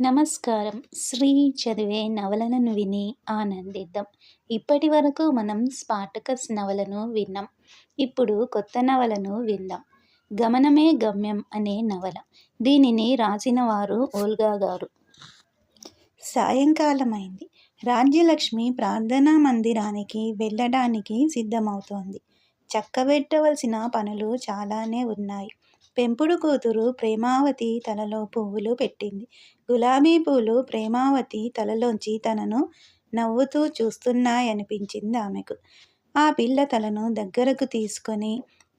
నమస్కారం. శ్రీ చదివే నవలను విని ఆనందిద్దాం. ఇప్పటి వరకు మనం స్పాటకస్ నవలను విన్నాం. ఇప్పుడు కొత్త నవలను విందాం. గమనమే గమ్యం అనే నవల. దీనిని రాసిన వారు ఓల్గా గారు. సాయంకాలమైంది. రాజ్యలక్ష్మి ప్రార్థనా మందిరానికి వెళ్ళడానికి సిద్ధమవుతోంది. చక్కబెట్టవలసిన పనులు చాలానే ఉన్నాయి. పెంపుడు కూతురు ప్రేమావతి తలలో పువ్వులు పెట్టింది. గులాబీ పూలు ప్రేమావతి తలలోంచి తనను నవ్వుతూ చూస్తున్నాయనిపించింది ఆమెకు. ఆ పిల్ల తలను దగ్గరకు తీసుకొని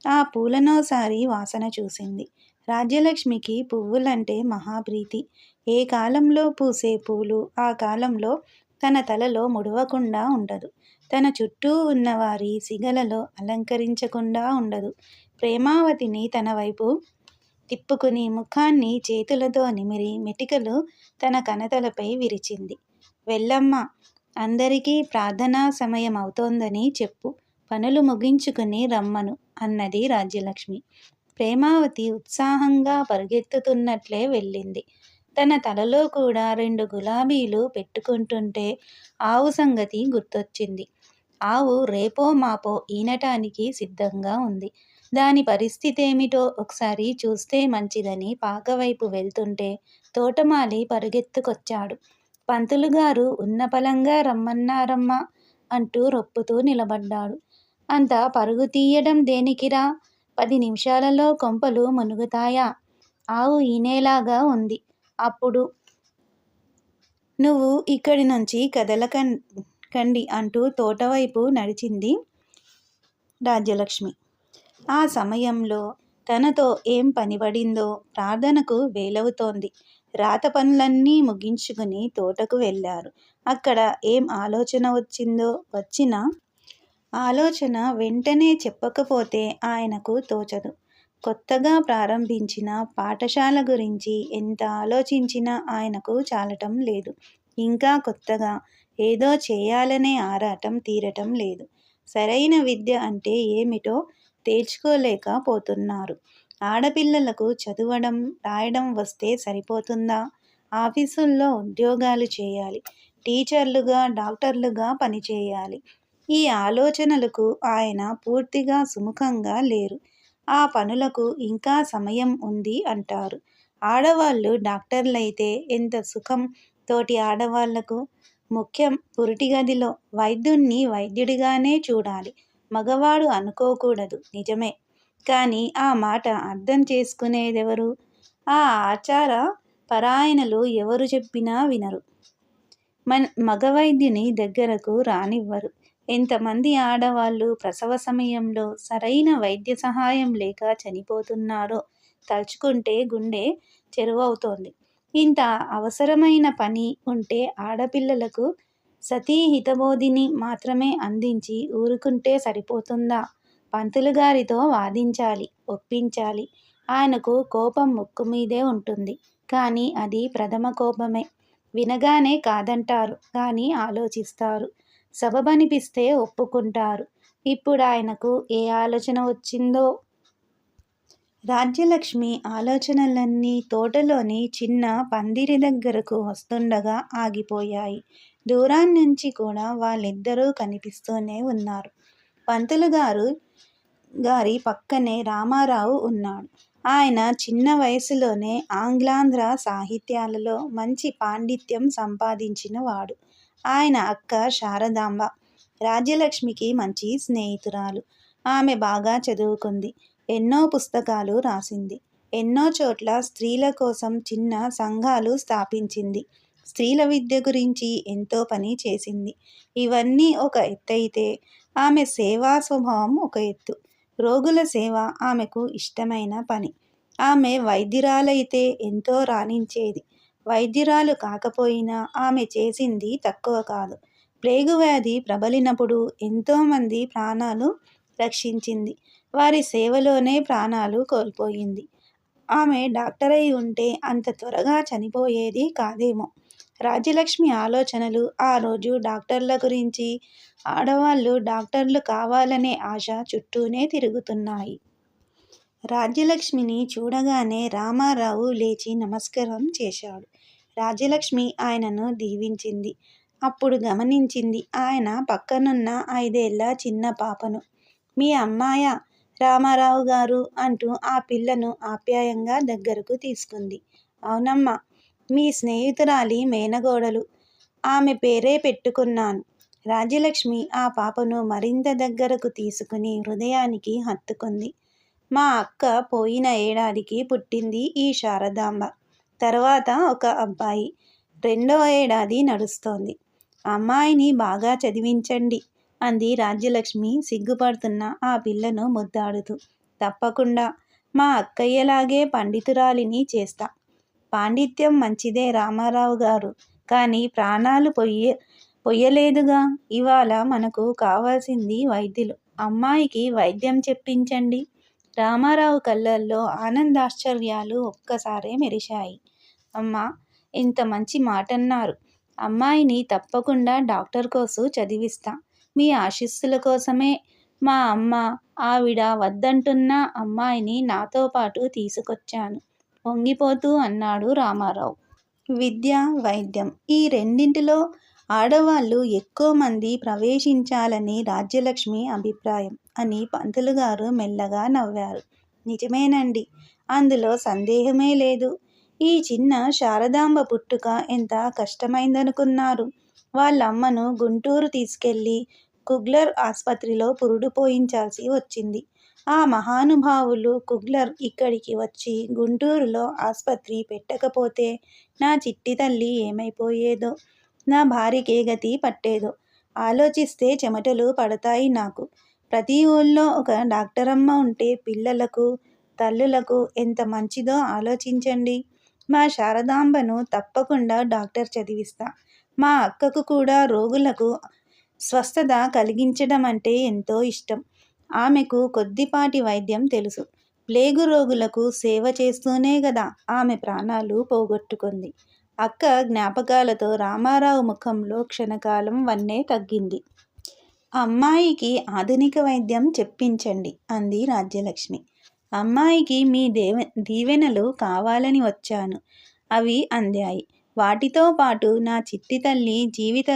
ఆ పూలనోసారి వాసన చూసింది. రాజ్యలక్ష్మికి పువ్వులంటే మహాప్రీతి. ఏ కాలంలో పూసే పూలు ఆ కాలంలో తన తలలో ముడవకుండా ఉండదు. తన చుట్టూ ఉన్నవారి సిగలలో అలంకరించకుండా ఉండదు. ప్రేమావతిని తన వైపు తిప్పుకుని ముఖాన్ని చేతులతో నిమిరి మెటికలు తన కనతలపై విరిచింది. వెళ్ళమ్మ అందరికీ ప్రార్థనా సమయం అవుతోందని చెప్పు. పనులు ముగించుకుని రమ్మను అన్నది రాజ్యలక్ష్మి. ప్రేమావతి ఉత్సాహంగా పరుగెత్తుతున్నట్లే వెళ్ళింది. తన తలలో కూడా రెండు గులాబీలు పెట్టుకుంటుంటే ఆవు సంగతి గుర్తొచ్చింది. ఆవు రేపో మాపో ఈనటానికి సిద్ధంగా ఉంది. దాని పరిస్థితి ఏమిటో ఒకసారి చూస్తే మంచిదని పాకవైపు వెళ్తుంటే తోటమాలి పరుగెత్తుకొచ్చాడు. పంతులు గారు ఉన్నపలంగా రమ్మన్నారమ్మా అంటూ రొప్పుతూ నిలబడ్డాడు. అంత పరుగు తీయడం దేనికిరా? పది నిమిషాలలో కొంపలు మునుగుతాయా? ఆవు ఈనేలాగా ఉంది. అప్పుడు నువ్వు ఇక్కడి నుంచి కదలకం కండి అంటూ తోటవైపు నడిచింది రాజ్యలక్ష్మి. ఆ సమయంలో తనతో ఏం పనిపడిందో ప్రార్థనకు వేలవుతోంది. రాత పనులన్నీ ముగించుకుని తోటకు వెళ్ళారు. అక్కడ ఏం ఆలోచన వచ్చిందో వచ్చిన ఆలోచన వెంటనే చెప్పకపోతే ఆయనకు తోచదు. కొత్తగా ప్రారంభించిన పాఠశాల గురించి ఎంత ఆలోచించినా ఆయనకు చాలటం లేదు. ఇంకా కొత్తగా ఏదో చేయాలనే ఆరాటం తీరటం లేదు. సరైన విద్య అంటే ఏమిటో తేల్చుకోలేకపోతున్నారు ఆడపిల్లలకు చదవడం రాయడం వస్తే సరిపోతుందా? ఆఫీసుల్లో ఉద్యోగాలు చేయాలి. టీచర్లుగా డాక్టర్లుగా పనిచేయాలి. ఈ ఆలోచనలకు ఆయన పూర్తిగా సుముఖంగా లేరు. ఆ పనులకు ఇంకా సమయం ఉంది అంటారు. ఆడవాళ్ళు డాక్టర్లైతే ఎంత సుఖం తోటి ఆడవాళ్ళకు? ముఖ్యం పురిటి గదిలో వైద్యుణ్ణి వైద్యుడిగానే చూడాలి. మగవాడు అనుకోకూడదు. నిజమే. కానీ ఆ మాట అర్థం చేసుకునేదెవరు? ఆ ఆచార పరాయణలు ఎవరు చెప్పినా వినరు. మన మగ వైద్యుని దగ్గరకు రానివ్వరు. ఎంతమంది ఆడవాళ్ళు ప్రసవ సమయంలో సరైన వైద్య సహాయం లేక చనిపోతున్నారో తలుచుకుంటే గుండె చెరువవుతోంది. ఇంత అవసరమైన పని ఉంటే ఆడపిల్లలకు సతీ హితబోధిని మాత్రమే అందించి ఊరుకుంటే సరిపోతుందా? పంతులు గారితో వాదించాలి ఒప్పించాలి. ఆయనకు కోపం ముక్కు మీదే ఉంటుంది. కానీ అది ప్రథమ కోపమే. వినగానే కాదంటారు కానీ ఆలోచిస్తారు. సబబనిపిస్తే ఒప్పుకుంటారు. ఇప్పుడు ఆయనకు ఏ ఆలోచన వచ్చిందో? రాజ్యలక్ష్మి ఆలోచనలన్నీ తోటలోని చిన్న పందిరి దగ్గరకు వస్తుండగా ఆగిపోయాయి. దూరాన్నించి కూడా వాళ్ళిద్దరూ కనిపిస్తూనే ఉన్నారు. పంతులు గారు గారి పక్కనే రామారావు ఉన్నాడు. ఆయన చిన్న వయసులోనే ఆంగ్లాంధ్ర సాహిత్యాలలో మంచి పాండిత్యం సంపాదించిన వాడు. ఆయన అక్క శారదాంబ రాజ్యలక్ష్మికి మంచి స్నేహితురాలు. ఆమె బాగా చదువుకుంది. ఎన్నో పుస్తకాలు రాసింది. ఎన్నో చోట్ల స్త్రీల కోసం చిన్న సంఘాలు స్థాపించింది. స్త్రీల విద్య గురించి ఎంతో పని చేసింది. ఇవన్నీ ఒక ఎత్తైతే ఆమె సేవా స్వభావం ఒక ఎత్తు. రోగుల సేవ ఆమెకు ఇష్టమైన పని. ఆమె వైద్యురాలైతే ఎంతో రాణించేది. వైద్యురాలు కాకపోయినా ఆమె చేసింది తక్కువ కాదు. ప్లేగు వ్యాధి ప్రబలినప్పుడు ఎంతోమంది ప్రాణాలు రక్షించింది. వారి సేవలోనే ప్రాణాలు కోల్పోయింది. ఆమె డాక్టర్ అయి ఉంటే అంత త్వరగా చనిపోయేది కాదేమో. రాజ్యలక్ష్మి ఆలోచనలు ఆ రోజు డాక్టర్ల గురించి ఆడవాళ్ళు డాక్టర్లు కావాలనే ఆశ చుట్టూనే తిరుగుతున్నాయి రాజ్యలక్ష్మిని చూడగానే రామారావు లేచి నమస్కారం చేశాడు రాజ్యలక్ష్మి ఆయనను దీవించింది. అప్పుడు గమనించింది ఆయన పక్కనున్న ఐదేళ్ళ చిన్న పాపను. మీ అమ్మాయ రామారావు గారు అంటూ ఆ పిల్లను ఆప్యాయంగా దగ్గరకు తీసుకుంది. అవునమ్మా! మీ స్నేహితురాలి మేనగోడలు ఆమె పేరే పెట్టుకున్నాను. రాజ్యలక్ష్మి ఆ పాపను మరింత దగ్గరకు తీసుకుని హృదయానికి హత్తుకుంది. మా అక్క పోయిన ఏడాదికి పుట్టింది ఈ శారదాంబ. తర్వాత ఒక అబ్బాయి. రెండో ఏడాది నడుస్తోంది. అమ్మాయిని బాగా చదివించండి అంది రాజ్యలక్ష్మి సిగ్గుపడుతున్న ఆ పిల్లను ముద్దాడుతూ. తప్పకుండా మా అక్కయ్యలాగే పండితురాలిని చేస్తా. పాండిత్యం మంచిదే రామారావు గారు కానీ ప్రాణాలు పొయ్య పొయ్యలేదుగా! ఇవాళ మనకు కావాల్సింది వైద్యులు. అమ్మాయికి వైద్యం చెప్పించండి. రామారావు కళ్ళల్లో ఆనందాశ్చర్యాలు ఒక్కసారే మెరిశాయి. అమ్మా! ఇంత మంచి మాటన్నారు. అమ్మాయిని తప్పకుండా డాక్టర్ కోర్సు చదివిస్తా. మీ ఆశీస్సుల కోసమే మా అమ్మ, ఆవిడ వద్దంటున్న అమ్మాయిని నాతో పాటు తీసుకొచ్చాను వంగిపోతూ అన్నాడు రామారావు. విద్య, వైద్యం ఈ రెండింటిలో ఆడవాళ్ళు ఎక్కువమంది ప్రవేశించాలని రాజ్యలక్ష్మి అభిప్రాయం అని పంతులుగారు మెల్లగా నవ్వారు. నిజమేనండి అందులో సందేహమే లేదు. ఈ చిన్న శారదాంబ పుట్టుక ఎంత కష్టమైందనుకున్నారు? వాళ్ళమ్మను గుంటూరు తీసుకెళ్ళి కుగ్లర్ ఆసుపత్రిలో పురుడు పోయించాల్సి వచ్చింది. ఆ మహానుభావులు కుగ్లర్ ఇక్కడికి వచ్చి గుంటూరులో ఆసుపత్రి పెట్టకపోతే నా చిట్టి తల్లి ఏమైపోయేదో, నా భార్యకే గతి పట్టేదో ఆలోచిస్తే చెమటలు పడతాయి నాకు. ప్రతి ఊళ్ళో ఒక డాక్టరమ్మ ఉంటే పిల్లలకు, తల్లులకు ఎంత మంచిదో ఆలోచించండి. మా శారదాంబను తప్పకుండా డాక్టర్ చదివిస్తా. మా అక్కకు కూడా రోగులకు స్వస్థత కలిగించడం అంటే ఎంతో ఇష్టం. ఆమెకు కొద్దిపాటి వైద్యం తెలుసు. ప్లేగు రోగులకు సేవ చేస్తూనే కదా ఆమె ప్రాణాలు పోగొట్టుకుంది. అక్క జ్ఞాపకాలతో రామారావు ముఖంలో క్షణకాలం వన్నే తగ్గింది. అమ్మాయికి ఆధునిక వైద్యం చెప్పించండి అంది రాజ్యలక్ష్మి. అమ్మాయికి మీ దేవ దీవెనలు కావాలని వచ్చాను. అవి అందాయి. వాటితో పాటు నా చిట్టితల్లి జీవిత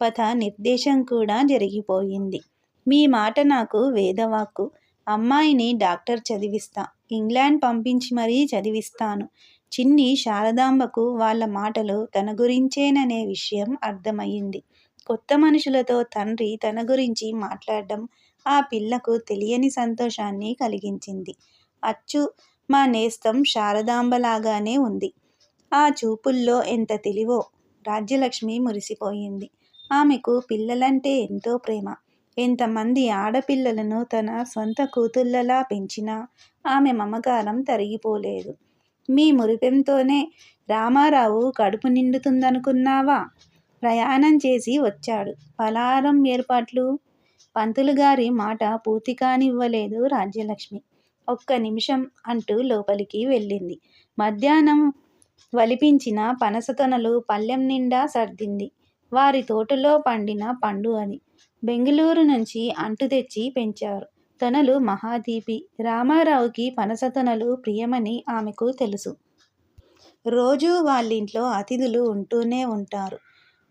పథ నిర్దేశం కూడా జరిగిపోయింది. మీ మాట నాకు వేదవాక్కు. అమ్మాయిని డాక్టర్ చదివిస్తా. ఇంగ్లాండ్ పంపించి మరీ చదివిస్తాను. చిన్ని శారదాంబకు వాళ్ళ మాటలు తన గురించేననే విషయం అర్థమయ్యింది కొత్త మనుషులతో తండ్రి తన గురించి మాట్లాడడం ఆ పిల్లకు తెలియని సంతోషాన్ని కలిగించింది. అచ్చు మా నేస్తం శారదాంబలాగానే ఉంది. ఆ చూపుల్లో ఎంత తెలివో! రాజ్యలక్ష్మి మురిసిపోయింది. ఆమెకు పిల్లలంటే ఎంతో ప్రేమ. ఎంతమంది ఆడపిల్లలను తన సొంత కూతుళ్ళలా పెంచినా ఆమె మమకారం తరిగిపోలేదు. మీ మురిపెంతోనే రామారావు కడుపు నిండుతుందనుకున్నావా? ప్రయాణం చేసి వచ్చాడు. పలారం ఏర్పాట్లు? పంతులుగారి మాట పూర్తి కానివ్వలేదు రాజ్యలక్ష్మి. ఒక్క నిమిషం అంటూ లోపలికి వెళ్ళింది. మధ్యాహ్నం వలిపించిన పనసతనలు పల్లెం నిండా సర్దింది. వారి తోటలో పండిన పండు అది. బెంగుళూరు నుంచి అంటు తెచ్చి పెంచారు. తనలు మహాదీపి రామారావుకి పనసతనలు ప్రియమని ఆమెకు తెలుసు. రోజూ వాళ్ళింట్లో అతిథులు ఉంటూనే ఉంటారు.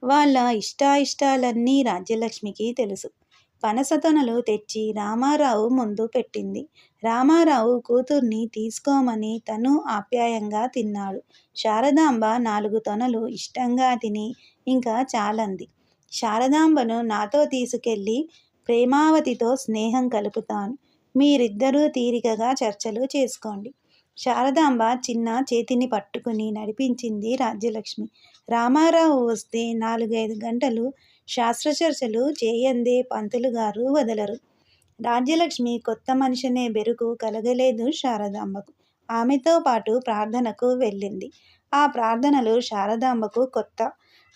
వాళ్ళ ఇష్టాయిష్టాలన్నీ రాజ్యలక్ష్మికి తెలుసు. పనసతనలు తెచ్చి రామారావు ముందు పెట్టింది. రామారావు కూతుర్ని తీసుకోమని తను ఆప్యాయంగా తిన్నాడు. శారదాంబ నాలుగు తొనలు ఇష్టంగా తిని ఇంకా చాలంది. శారదాంబను నాతో తీసుకెళ్ళి ప్రేమావతితో స్నేహం కలుపుతాను. మీరిద్దరూ తీరికగా చర్చలు చేసుకోండి. శారదాంబ చిన్న చేతిని పట్టుకుని నడిపించింది రాజ్యలక్ష్మి. రామారావు వస్తే నాలుగైదు గంటలు శాస్త్రచర్చలు చేయందే పంతులుగారు వదలరు. రాజ్యలక్ష్మి కొత్త మనిషినే బెరుకు కలగలేదు శారదాంబకు. ఆమెతో పాటు ప్రార్థనకు వెళ్ళింది. ఆ ప్రార్థనలు శారదాంబకు కొత్త.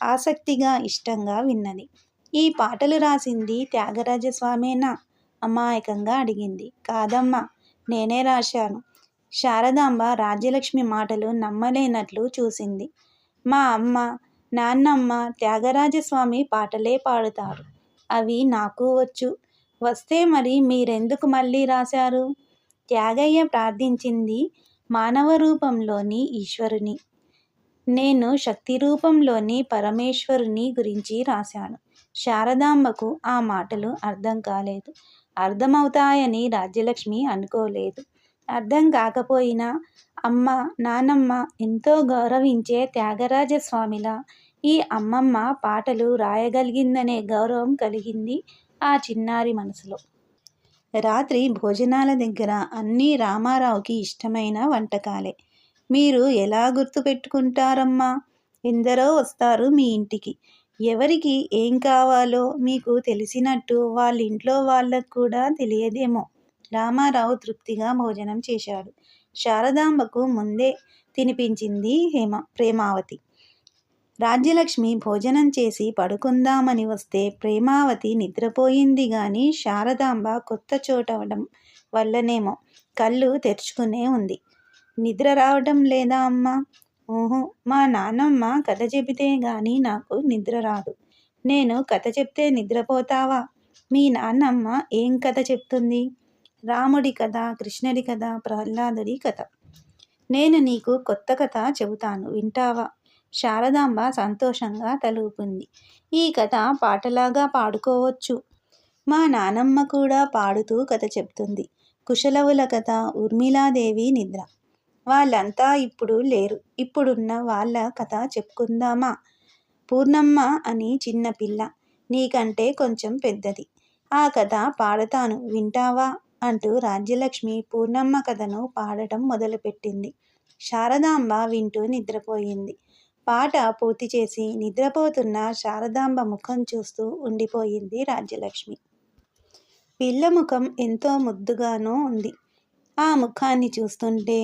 ఆసక్తిగా, ఇష్టంగా విన్నది. ఈ పాటలు రాసింది త్యాగరాజస్వామేనా? అమాయకంగా అడిగింది. కాదమ్మా! నేనే రాశాను. శారదాంబ రాజ్యలక్ష్మి మాటలు నమ్మలేనట్లు చూసింది. మా అమ్మ, నాన్నమ్మ త్యాగరాజస్వామి పాటలే పాడుతారు. అవి నాకు వచ్చు. వస్తే మరి మీరెందుకు మళ్ళీ రాశారు? త్యాగయ్య ప్రార్థించింది మానవరూపంలోని ఈశ్వరుని. నేను శక్తి రూపంలోని పరమేశ్వరుని గురించి రాశాను. శారదాంబకు ఆ మాటలు అర్థం కాలేదు. అర్థమవుతాయని రాజ్యలక్ష్మి అనుకోలేదు. అర్థం కాకపోయినా అమ్మ నానమ్మ ఎంతో గౌరవించే త్యాగరాజస్వామిలా ఈ అమ్మమ్మ పాటలు రాయగలిగిందనే గౌరవం కలిగింది ఆ చిన్నారి మనసులో. రాత్రి భోజనాల దగ్గర అన్నీ రామారావుకి ఇష్టమైన వంటకాలే. మీరు ఎలా గుర్తుపెట్టుకుంటారమ్మా ఎందరో వస్తారు మీ ఇంటికి. ఎవరికి ఏం కావాలో మీకు తెలిసినట్టు వాళ్ళ ఇంట్లో వాళ్ళకు కూడా తెలియదేమో. రామారావు తృప్తిగా భోజనం చేశాడు. శారదాంబకు ముందే తినిపించింది హేమ ప్రేమావతి. రాజ్యలక్ష్మి భోజనం చేసి పడుకుందామని వస్తే ప్రేమావతి నిద్రపోయింది గాని శారదాంబ కొత్త చోటవడం వల్లనేమో కళ్ళు తెరుచుకునే ఉంది. నిద్ర రావటం లేదా అమ్మ? ఓహో మా నాన్నమ్మ కథ చెబితే గాని నాకు నిద్ర రాదు. నేను కథ చెప్తే నిద్రపోతావా? మీ నాన్నమ్మ ఏం కథ చెప్తుంది? రాముడి కథ కృష్ణుడి కథ ప్రహ్లాదుడి కథ. నేను నీకు కొత్త కథ చెబుతాను వింటావా? శారదాంబ సంతోషంగా తలుపుంది. ఈ కథ పాటలాగా పాడుకోవచ్చు. మా నానమ్మ కూడా పాడుతూ కథ చెప్తుంది. కుశలవుల కథ ఉర్మిలాదేవి నిద్ర. వాళ్ళంతా ఇప్పుడు లేరు. ఇప్పుడున్న వాళ్ళ కథ చెప్పుకుందామా? పూర్ణమ్మ అని చిన్న పిల్ల. నీకంటే కొంచెం పెద్దది. ఆ కథ పాడతాను. వింటావా? అంటూ రాజ్యలక్ష్మి పూర్ణమ్మ కథను పాడటం మొదలుపెట్టింది. శారదాంబ వింటూ నిద్రపోయింది. పాట పూర్తి చేసి నిద్రపోతున్న శారదాంబ ముఖం చూస్తూ ఉండిపోయింది రాజ్యలక్ష్మి. పిల్ల ముఖం ఎంతో ముద్దుగానూ ఉంది. ఆ ముఖాన్ని చూస్తుంటే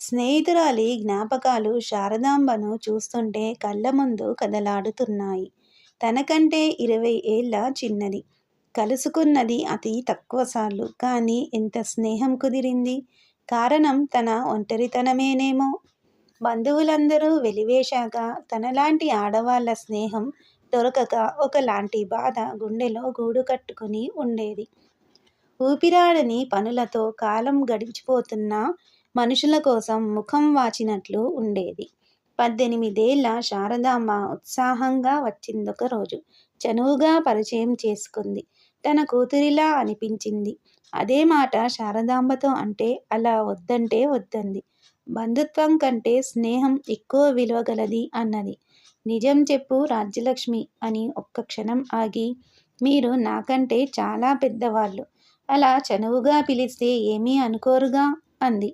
స్నేహితురాలి జ్ఞాపకాలు శారదాంబను చూస్తుంటే కళ్ళ ముందు కదలాడుతున్నాయి. తనకంటే ఇరవై ఏళ్ళ చిన్నది. కలుసుకున్నది అతి తక్కువసార్లు కానీ ఎంత స్నేహం కుదిరింది? కారణం తన ఒంటరితనమేనేమో. బంధువులందరూ వెలివేశాక తనలాంటి ఆడవాళ్ళ స్నేహం దొరకక ఒకలాంటి బాధ గుండెలో గూడు కట్టుకుని ఉండేది. ఊపిరాడని పనులతో కాలం గడిచిపోతున్న మనుషుల కోసం ముఖం వాచినట్లు ఉండేది. పద్దెనిమిదేళ్ళ శారదాంబ ఉత్సాహంగా వచ్చిందొక రోజు. చనువుగా పరిచయం చేసుకుంది. తన కూతురిలా అనిపించింది. అదే మాట శారదాంబతో అంటే అలా వద్దంటే వద్దంది. బంధుత్వం కంటే స్నేహం ఎక్కువ విలువ గలది అన్నది. నిజం చెప్పు రాజ్యలక్ష్మి అని ఒక్క క్షణం ఆగి మీరు నాకంటే చాలా పెద్దవాళ్ళు. అలా చనువుగా పిలిస్తే ఏమీ అనుకోరుగా? అంది.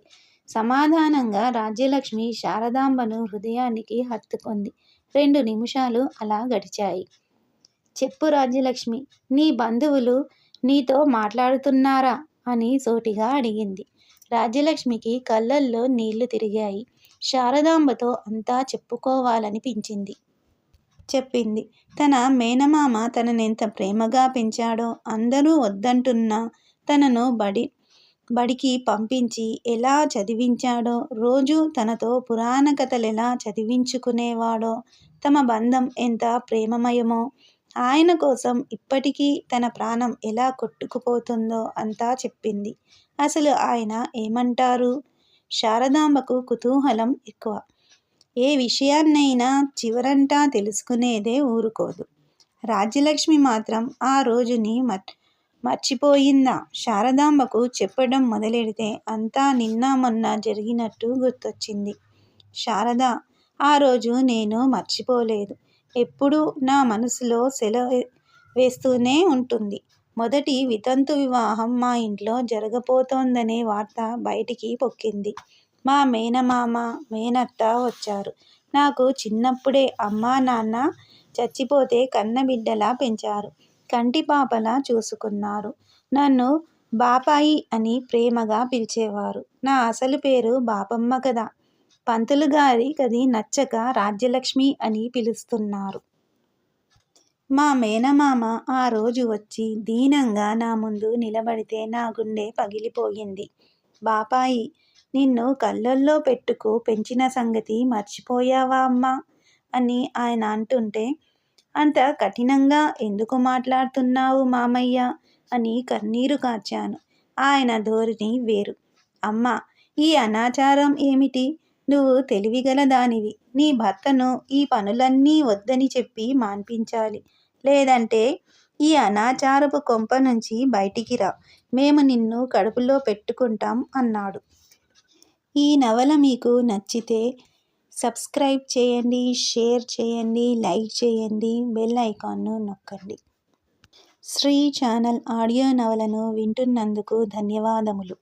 సమాధానంగా రాజ్యలక్ష్మి శారదాంబను హృదయానికి హత్తుకుంది. రెండు నిమిషాలు అలా గడిచాయి. చెప్పు రాజ్యలక్ష్మి నీ బంధువులు నీతో మాట్లాడుతున్నారా? అని సోటిగా అడిగింది. రాజ్యలక్ష్మికి కళ్ళల్లో నీళ్ళు తిరిగాయి. శారదాంబతో అంతా చెప్పుకోవాలనిపించింది. చెప్పింది తన మేనమామ తననెంత ప్రేమగా పెంచాడో అందరూ వద్దంటున్నా తనను బడి బడికి పంపించి ఎలా చదివించాడో రోజు తనతో పురాణ కథలు ఎలా చదివించుకునేవాడో తమ బంధం ఎంత ప్రేమమయమో ఆయన కోసం ఇప్పటికీ తన ప్రాణం ఎలా కొట్టుకుపోతుందో అంతా చెప్పింది. అసలు ఆయన ఏమంటారు? శారదాంబకు కుతూహలం ఎక్కువ. ఏ విషయాన్నైనా చివరంటా తెలుసుకునేదే ఊరుకోదు. రాజ్యలక్ష్మి మాత్రం ఆ రోజుని మట్ మర్చిపోయిందా? శారదాంబకు చెప్పడం మొదలెడితే అంతా నిన్న మొన్న జరిగినట్టు గుర్తొచ్చింది. శారద ఆ రోజు నేను మర్చిపోలేదు. ఎప్పుడూ నా మనసులో సెల వేస్తూనే ఉంటుంది. మొదటి వితంతు వివాహం మా ఇంట్లో జరగబోతోందనే వార్త బయటికి పొక్కింది. మా మేనమామ మేనత్త వచ్చారు. నాకు చిన్నప్పుడే అమ్మా నాన్న చచ్చిపోతే కన్నబిడ్డలా పెంచారు. కంటిపాపలా చూసుకున్నారు. నన్ను బాపాయి అని ప్రేమగా పిలిచేవారు. నా అసలు పేరు బాపమ్మ కదా. పంతులు గారి కది నచ్చక రాజ్యలక్ష్మి అని పిలుస్తున్నారు. మా మేనమామ ఆ రోజు వచ్చి దీనంగా నా ముందు నిలబడితే నా గుండె పగిలిపోయింది. బాపాయి నిన్ను కళ్ళల్లో పెట్టుకు పెంచిన సంగతి మర్చిపోయావా అమ్మా? అని ఆయన అంటుంటే అంత కఠినంగా ఎందుకు మాట్లాడుతున్నావు మామయ్య? అని కన్నీరు కార్చాను. ఆయన ధోరణి వేరు. అమ్మ ఈ అనాచారం ఏమిటి? నువ్వు తెలివిగల దానివి. నీ భర్తను ఈ పనులన్నీ వద్దని చెప్పి మాన్పించాలి. లేదంటే ఈ అనాచారపు కొంప నుంచి బయటికి రా. మేము నిన్ను కడుపులో పెట్టుకుంటాం అన్నాడు. ఈ నవల మీకు నచ్చితే సబ్స్క్రైబ్ చేయండి షేర్ చేయండి లైక్ చేయండి బెల్ ఐకాన్ను నొక్కండి. శ్రీ ఛానల్ ఆడియో నవలను వింటున్నందుకు ధన్యవాదములు.